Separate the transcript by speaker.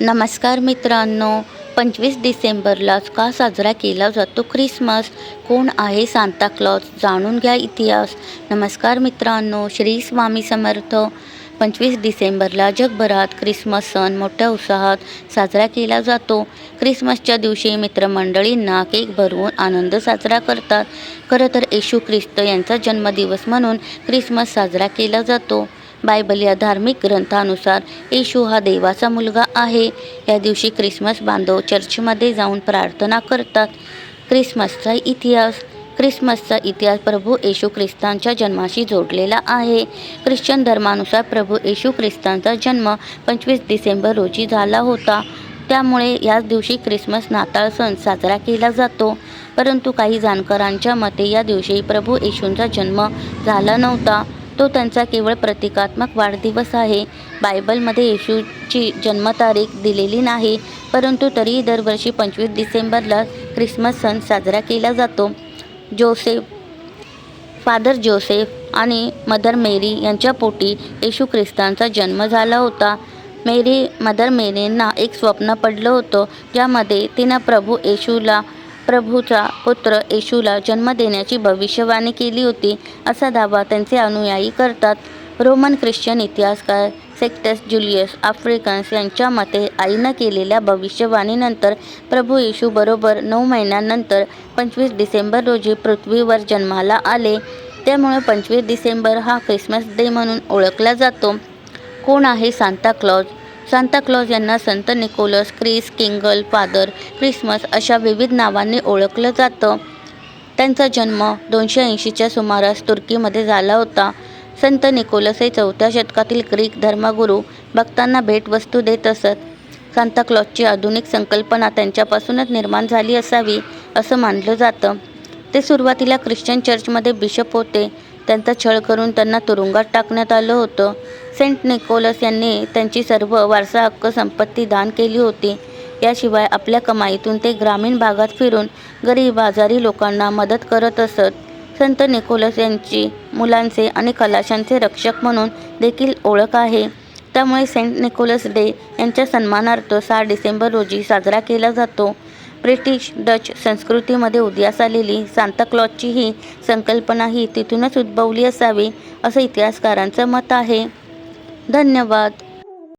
Speaker 1: नमस्कार मित्रांनो पंचवीस डिसेंबरलाच का साजरा केला जातो ख्रिसमस? कोण आहे सांता क्लॉज? जाणून घ्या इतिहास. नमस्कार मित्रांनो श्री स्वामी समर्थ. पंचवीस डिसेंबरला जगभरात ख्रिसमस सण मोठ्या उत्साहात साजरा केला जातो. ख्रिसमसच्या दिवशी मित्रमंडळींना केक भरवून आनंद साजरा करतात. खरं तर येशू ख्रिस्त यांचा जन्मदिवस म्हणून ख्रिसमस साजरा केला जातो. बायबल या धार्मिक ग्रंथानुसार येशू हा देवाचा मुलगा आहे. या दिवशी ख्रिसमस बांधव चर्चमध्ये जाऊन प्रार्थना करतात. ख्रिसमसचा इतिहास ख्रिसमसचा इतिहास प्रभू येशू ख्रिस्तांच्या जन्माशी जोडलेला आहे. ख्रिश्चन धर्मानुसार प्रभू येशू ख्रिस्तांचा जन्म पंचवीस डिसेंबर रोजी झाला होता. त्यामुळे याच दिवशी ख्रिसमस नाताळ सण साजरा केला जातो. परंतु काही जाणकारांच्या मते या दिवशी प्रभू येशूंचा जन्म झाला नव्हता. तो त्यांचा केवळ प्रतिकात्मक वाढदिवस आहे. बायबलमध्ये येशूची जन्मतारीख दिलेली नाही परंतु तरीही दरवर्षी पंचवीस डिसेंबरला ख्रिसमस सण साजरा केला जातो. जोसेफ फादर जोसेफ आणि मदर मेरी यांच्या पोटी येशू ख्रिस्तांचा जन्म झाला होता. मेरी मदर मेरींना एक स्वप्न पडलं होतं ज्यामध्ये तिनं प्रभू येशूला प्रभूचा पुत्र येशूला जन्म देण्याची भविष्यवाणी केली होती असा दावा त्यांचे अनुयायी करतात. रोमन ख्रिश्चन इतिहासकार सेक्टस जुलियस आफ्रिकन्स यांच्या मते आईनं केलेल्या भविष्यवाणीनंतर प्रभू येशू बरोबर नऊ महिन्यानंतर पंचवीस डिसेंबर रोजी पृथ्वीवर जन्माला आले. त्यामुळे पंचवीस डिसेंबर हा ख्रिसमस डे म्हणून ओळखला जातो. कोण आहे सांता क्लॉज? सांताक्लॉज यांना संत Nicholas Kris Kringle Father Christmas अशा विविध नावांनी ओळखलं जातं. त्यांचा जन्म दोनशे ऐंशीच्या सुमारास तुर्कीमध्ये झाला होता. संत निकोलस हे चौथ्या शतकातील ग्रीक धर्मगुरू भक्तांना भेटवस्तू देत असत. सांताक्लॉजची आधुनिक संकल्पना त्यांच्यापासूनच निर्माण झाली असावी असं मानलं जातं. ते सुरुवातीला ख्रिश्चन चर्चमध्ये बिशप होते. त्यांचा छळ करून त्यांना तुरुंगात टाकण्यात आलं होतं. सेंट निकोलस यांनी त्यांची सर्व वारसा हक्क संपत्ती दान केली होती. याशिवाय आपल्या कमाईतून ते ग्रामीण भागात फिरून गरीब आजारी लोकांना मदत करत असत. संत निकोलस यांची मुलांचे आणि कलाशांचे रक्षक म्हणून देखील ओळख आहे. त्यामुळे सेंट निकोलस डे यांच्या सन्मानार्थ सहा डिसेंबर रोजी साजरा केला जातो. ब्रिटिश डच संस्कृतीमध्ये उदयास आलेली सांताक्लॉजची ही संकल्पना ही तिथूनच उद्भवली असावी असं इतिहासकारांचं मत आहे. धन्यवाद.